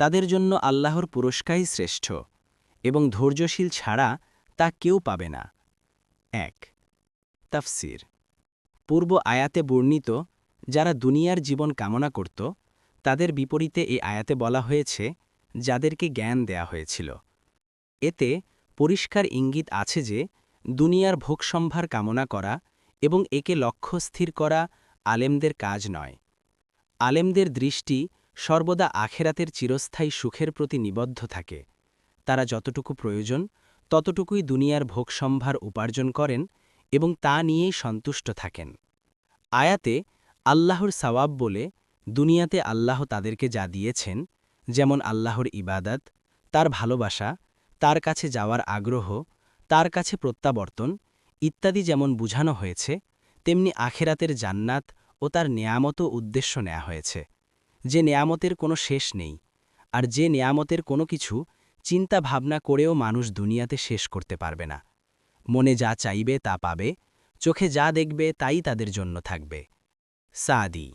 তাদের জন্য আল্লাহর পুরস্কারই শ্রেষ্ঠ, এবং ধৈর্যশীল ছাড়া তা কেউ পাবে না। এক, তাফসির। পূর্ব আয়াতে বর্ণিত, যারা দুনিয়ার জীবন কামনা করত, তাদের বিপরীতে এই আয়াতে বলা হয়েছে, যাদেরকে জ্ঞান দেয়া হয়েছিল। এতে পরিষ্কার ইঙ্গিত আছে যে, দুনিয়ার ভোগসম্ভার কামনা করা এবং একে লক্ষ্য স্থির করা আলেমদের কাজ নয়। আলেমদের দৃষ্টি সর্বদা আখেরাতের চিরস্থায়ী সুখের প্রতি নিবদ্ধ থাকে। তারা যতটুকু প্রয়োজন, ততটুকুই দুনিয়ার ভোগসম্ভার উপার্জন করেন এবং তা নিয়েই সন্তুষ্ট থাকেন। আয়াতে আল্লাহর সওয়াব বলে দুনিয়াতে আল্লাহ তাদেরকে যা দিয়েছেন, যেমন আল্লাহর ইবাদত, তার ভালোবাসা, তার কাছে যাওয়ার আগ্রহ, তার কাছে প্রত্যাবর্তন ইত্যাদি যেমন বুঝানো হয়েছে, তেমনি আখেরাতের জান্নাত ও তার নেয়ামতও উদ্দেশ্য নেওয়া হয়েছে। যে নেয়ামতের কোনো শেষ নেই, আর যে নেয়ামতের কোনো কিছু চিন্তা ভাবনা করেও মানুষ দুনিয়াতে শেষ করতে পারবে না। মনে যা চাইবে তা পাবে, চোখে যা দেখবে তাই তাদের জন্য থাকবে। সাদি